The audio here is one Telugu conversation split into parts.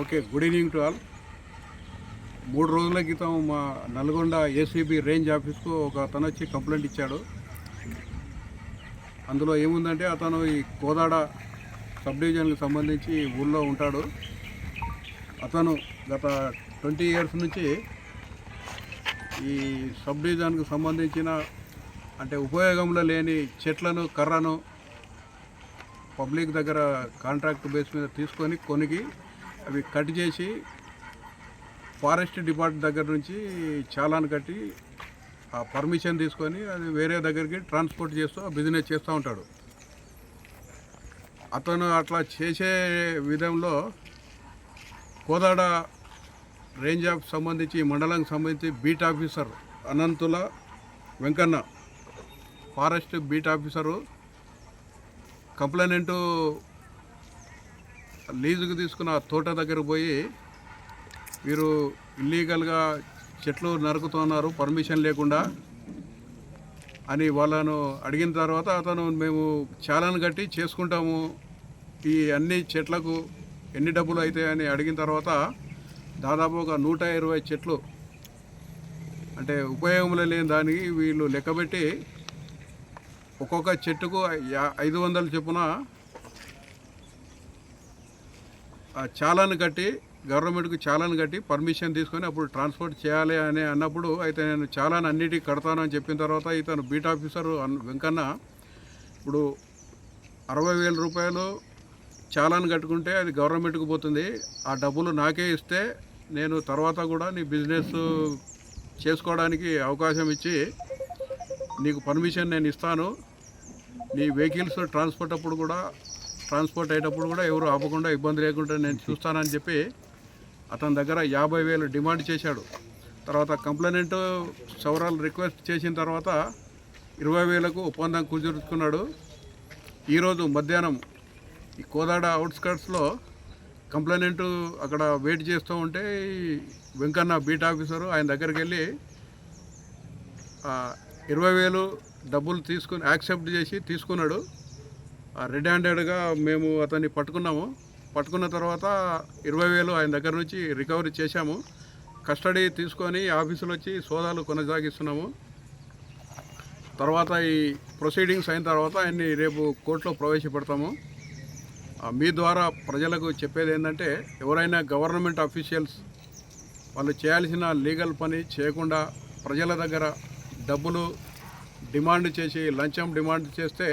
Okay good evening to all మూడు రోజుల క్రితం మా నల్గొండ ఏసీబీ రేంజ్ ఆఫీస్కు ఒక అతను వచ్చి కంప్లైంట్ ఇచ్చాడు. అందులో ఏముందంటే అతను ఈ కోదాడ సబ్ డివిజన్కి సంబంధించి ఊళ్ళో ఉంటాడు. అతను గత ట్వంటీ ఇయర్స్ నుంచి ఈ సబ్ డివిజన్కి సంబంధించిన అంటే ఉపయోగంలో లేని చెట్లను కర్రను పబ్లిక్ దగ్గర కాంట్రాక్ట్ బేస్ మీద తీసుకొని కొనికి అవి కట్ చేసి ఫారెస్ట్ డిపార్ట్మెంట్ దగ్గర నుంచి చాలాను కట్టి ఆ పర్మిషన్ తీసుకొని అది వేరే దగ్గరికి ట్రాన్స్పోర్ట్ చేస్తూ బిజినెస్ చేస్తూ ఉంటాడు. అతను అట్లా చేసే విధంలో కోదాడ రేంజ్ ఆఫ్ సంబంధించి మండలానికి సంబంధించి beat officer Ananthula Venkanna forest beat officer complainant లీజుకు తీసుకున్న తోట దగ్గర పోయి వీరు ఇల్లీగల్గా చెట్లు నరుకుతున్నారు పర్మిషన్ లేకుండా అని వాళ్ళను అడిగిన తర్వాత అతను మేము చాలాను కట్టి చేసుకుంటాము ఈ అన్ని చెట్లకు ఎన్ని డబ్బులు అవుతాయని అడిగిన తర్వాత దాదాపు ఒక నూట ఇరవై చెట్లు అంటే ఉపయోగంలో లేని దానికి వీళ్ళు లెక్కబెట్టి ఒక్కొక్క చెట్టుకు ఐదు వందలు చొప్పున ఆ చాలాను కట్టి గవర్నమెంట్కి చాలాను కట్టి పర్మిషన్ తీసుకొని అప్పుడు ట్రాన్స్పోర్ట్ చేయాలి అని అన్నప్పుడు అయితే నేను చాలాను అన్నిటికీ కడతానని చెప్పిన తర్వాత ఇతను బీట్ ఆఫీసర్ వెంకన్న ఇప్పుడు అరవై వేల రూపాయలు చాలాను కట్టుకుంటే అది గవర్నమెంట్కి పోతుంది. ఆ డబ్బులు నాకే ఇస్తే నేను తర్వాత కూడా నీ బిజినెస్ చేసుకోవడానికి అవకాశం ఇచ్చి నీకు పర్మిషన్ నేను ఇస్తాను. నీ వెహికల్స్ ట్రాన్స్పోర్ట్ అప్పుడు కూడా ట్రాన్స్పోర్ట్ అయ్యేటప్పుడు కూడా ఎవరు ఆపకుండా ఇబ్బంది లేకుండా నేను చూస్తానని చెప్పి అతని దగ్గర యాభై వేలు డిమాండ్ చేశాడు. తర్వాత కంప్లైనెంట్ సవరాలు రిక్వెస్ట్ చేసిన తర్వాత ఇరవై వేలకు ఒప్పందం కుదుర్చుకున్నాడు. ఈరోజు మధ్యాహ్నం ఈ కోదాడ అవుట్స్కర్ట్స్లో కంప్లైనెంట్ అక్కడ వెయిట్ చేస్తూ ఉంటే వెంకన్న బీట్ ఆఫీసరు ఆయన దగ్గరికి వెళ్ళి ఇరవై వేలు డబ్బులు తీసుకుని యాక్సెప్ట్ చేసి తీసుకున్నాడు. రెడ్ హ్యాండెడ్గా మేము అతన్ని పట్టుకున్నాము. పట్టుకున్న తర్వాత ఇరవై వేలు ఆయన దగ్గర నుంచి రికవరీ చేశాము. కస్టడీ తీసుకొని ఆఫీసులో వచ్చి సోదాలు కొనసాగిస్తున్నాము. తర్వాత ఈ ప్రొసీడింగ్స్ అయిన తర్వాత ఆయన్ని రేపు కోర్టులో ప్రవేశపెడతాము. మీ ద్వారా ప్రజలకు చెప్పేది ఏంటంటే ఎవరైనా గవర్నమెంట్ అఫీషియల్స్ వాళ్ళు చేయాల్సిన లీగల్ పని చేయకుండా ప్రజల దగ్గర డబ్బులు డిమాండ్ చేసి లంచం డిమాండ్ చేస్తే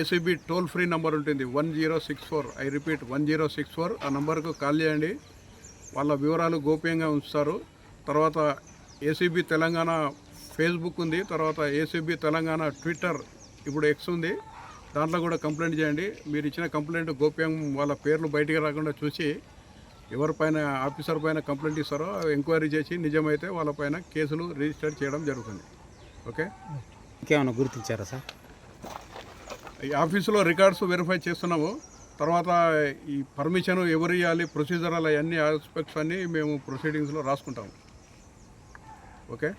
ఏసీబీ టోల్ ఫ్రీ నెంబర్ ఉంటుంది. One zero six four I repeat one zero six four ఆ నెంబర్కు కాల్ చేయండి. వాళ్ళ వివరాలు గోప్యంగా ఉంచుతారు. తర్వాత ఏసీబీ తెలంగాణ ఫేస్బుక్ ఉంది. తర్వాత ఏసీబీ తెలంగాణ ట్విట్టర్ ఇప్పుడు ఎక్స్ ఉంది. దాంట్లో కూడా కంప్లైంట్ చేయండి. మీరు ఇచ్చిన కంప్లైంట్ గోప్యం వాళ్ళ పేర్లు బయటికి రాకుండా చూసి ఎవరిపైన ఆఫీసర్ పైన కంప్లైంట్ ఇస్తారో ఎంక్వైరీ చేసి నిజమైతే వాళ్ళపైన కేసులు రిజిస్టర్ చేయడం జరుగుతుంది. ఓకే? ఇంకేమైనా గుర్తించారా సార్? ఈ ఆఫీసులో రికార్డ్స్ వెరిఫై చేస్తున్నాము. తర్వాత ఈ పర్మిషన్ ఎవరు ఇవ్వాలి అలా అవన్నీ ఆస్పెక్ట్స్ అన్నీ మేము ప్రొసీడింగ్స్లో రాసుకుంటాము. ఓకే?